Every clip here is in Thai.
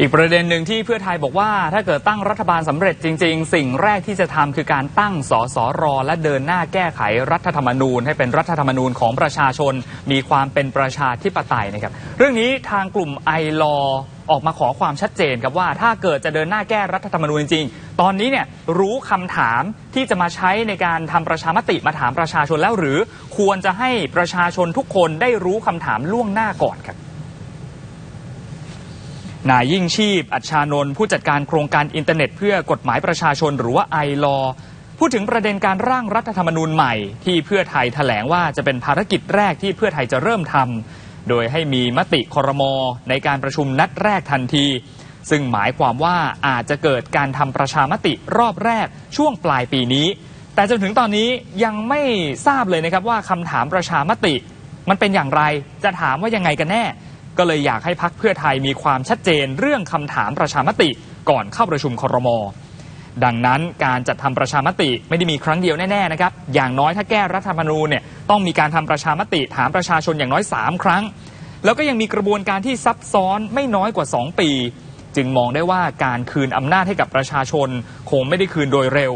อีกประเด็นหนึ่งที่เพื่อไทยบอกว่า ถ้าเกิดตั้งรัฐบาลสำเร็จจริง ๆ สิ่งแรกที่จะทำคือการตั้งสสรและเดินหน้าแก้ไขรัฐธรรมนูญ ให้เป็นรัฐธรรมนูญของประชาชน มีความเป็นประชาธิปไตยนะครับ เรื่องนี้ทางกลุ่มไอรอออกมาขอความชัดเจนครับว่า ถ้าเกิดจะเดินหน้าแก้รัฐธรรมนูญจริงๆตอนนี้เนี่ยรู้คำถามที่จะมาใช้ในการทำประชามติมาถามประชาชนแล้วหรือ ควรจะให้ประชาชนทุกคนได้รู้คำถามล่วงหน้าก่อนครับ นายยิ่งชีพ อัชชานนท์ผู้จัดการโครงการอินเทอร์เน็ต เพื่อกฎหมายประชาชนหรือว่าไอรอพูดถึงประเด็นการร่างรัฐธรรมนูญใหม่ ที่เพื่อไทยแถลงว่าจะเป็นภารกิจแรกที่เพื่อไทยจะเริ่มทำโดยให้มีมติคอรมอในการประชุมนัดแรกทันที ซึ่งหมายความว่าอาจจะเกิดการทำประชามติรอบแรกช่วงปลายปีนี้ แต่จนถึงตอนนี้ยังไม่ทราบเลยนะครับว่าคำถามประชามติ มันเป็นอย่างไรจะถามว่ายังไงกันแน่ ก็เลยอยากให้พักเพื่อไทยมีความชัดเจนเรื่องคำถามประชามติก่อนเข้าประชุมครม ดังนั้นการจัดทำประชามติไม่ได้มีครั้งเดียวแน่ๆนะครับอย่างน้อยถ้าแก้รัฐธรรมนูญเนี่ยต้องมีการทำประชามติถามประชาชนอย่างน้อย 3 ครั้ง แล้วก็ยังมีกระบวนการที่ซับซ้อนไม่น้อยกว่า 2 ปี จึงมองได้ว่าการคืนอำนาจให้กับประชาชน คงไม่ได้คืนโดยเร็ว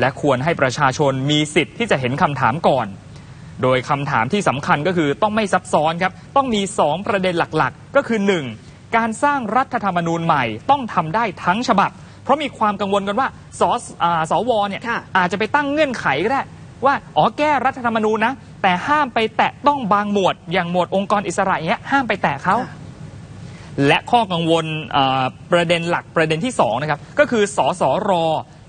และควรให้ประชาชนมีสิทธิ์ที่จะเห็นคำถามก่อน โดยคำถามที่สำคัญก็คือต้องไม่ซับซ้อนครับ ต้องมี 2 ประเด็นหลักๆ ก็คือ 1. การสร้างรัฐธรรมนูญใหม่ต้องทำได้ทั้งฉบับ เพราะมีความกังวลกันว่าสอ่าสวเนี่ยค่ะอาจจะไปตั้งเงื่อนไขก็ได้ ว่าอ๋อแก้รัฐธรรมนูญนะ แต่ห้ามไปแตะต้องบางหมวด อย่างหมวดองค์กรอิสระอย่างเงี้ยห้ามไปแตะเขาค่ะและข้อกังวลเอ่อประเด็นหลักประเด็นที่2นะครับก็คือสสร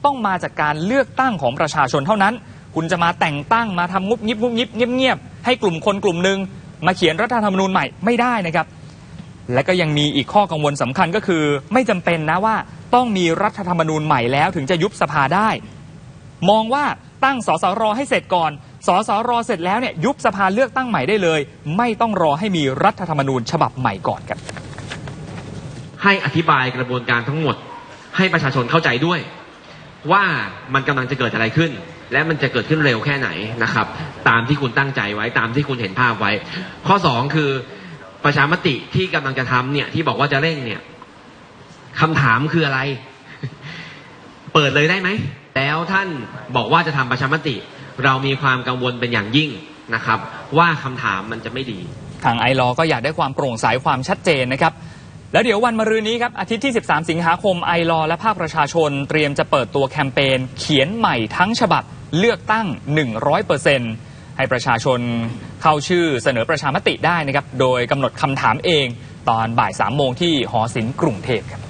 ต้องมาจากการเลือกตั้งของประชาชนเท่านั้น คุณจะมาแต่งตั้งมาทำงุบงิบงุบงิบเงียบเงียบๆให้กลุ่มคนกลุ่มหนึ่งมาเขียนรัฐธรรมนูญใหม่ไม่ได้นะครับ และก็ยังมีอีกข้อกังวลสำคัญก็คือ ไม่จำเป็นนะว่าต้องมีรัฐธรรมนูญใหม่แล้วถึงจะยุบสภาได้ มองว่าตั้งสสรให้เสร็จก่อนสสรเสร็จแล้วเนี่ยยุบสภาเลือกตั้งใหม่ได้เลย ไม่ต้องรอให้มีรัฐธรรมนูญฉบับใหม่ก่อนครับให้อธิบายกระบวนการทั้งหมด ให้ประชาชนเข้าใจด้วย ว่ามันกำลังจะเกิดอะไรขึ้น และมันจะเกิดขึ้นเร็วแค่ไหนนะครับ ตามที่คุณตั้งใจไว้ตามที่คุณเห็นภาพไว้ ข้อสองคือประชามติที่กำลังจะทำเนี่ย ที่บอกว่าจะเร่งเนี่ยคำถามคืออะไร เปิดเลยได้ไหม แล้วท่านบอกว่าจะทำประชามติ เรามีความกังวลเป็นอย่างยิ่งนะครับ ว่าคำถามมันจะไม่ดี ทางไอรอก็อยากได้ความโปร่งใสความชัดเจนนะครับ แล้วเดี๋ยววันมะรืนนี้ครับอาทิตย์ที่ 13 สิงหาคมไอรอและภาคประชาชน เตรียมจะเปิดตัวแคมเปญเขียนใหม่ทั้งฉบับเลือกตั้ง 100%ให้ประชาชนเข้าชื่อเสนอประชามติได้นะครับ โดยกำหนดคำถามเองตอนบ่าย 3 โมงที่หอศิลป์กรุงเทพครับ